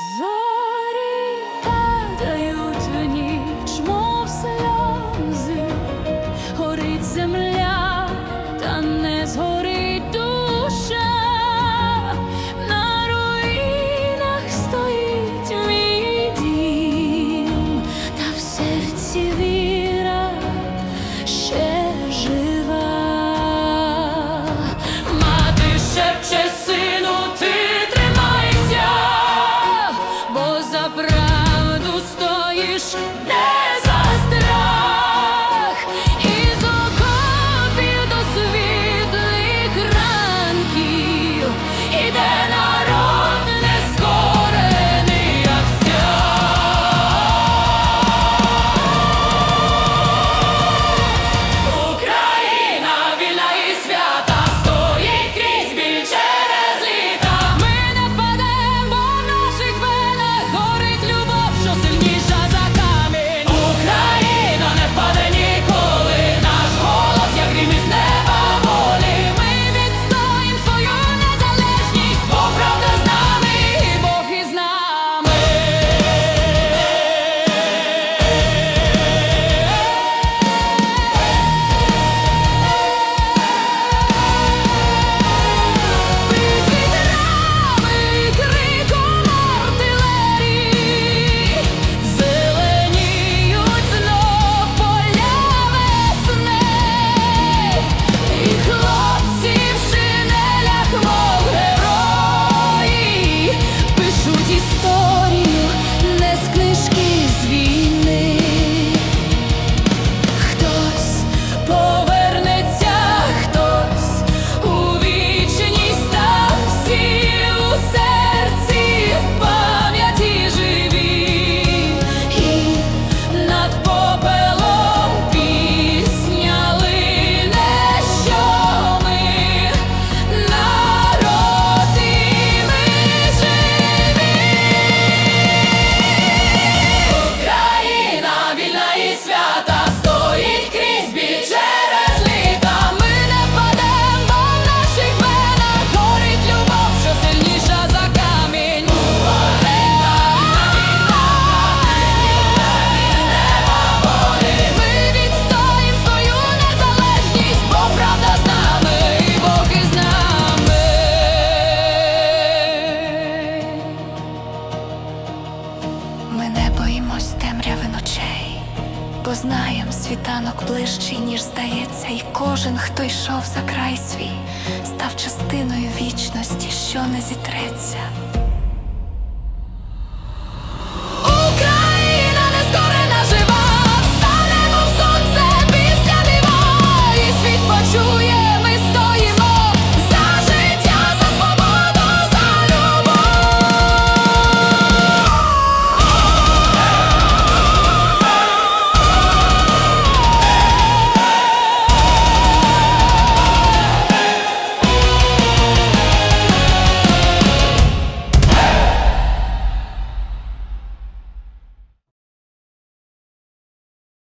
So Skin. темряви ночей, бо знаєм світанок ближчий, ніж здається, і кожен, хто йшов за край свій, став частиною вічності, що не зітреться.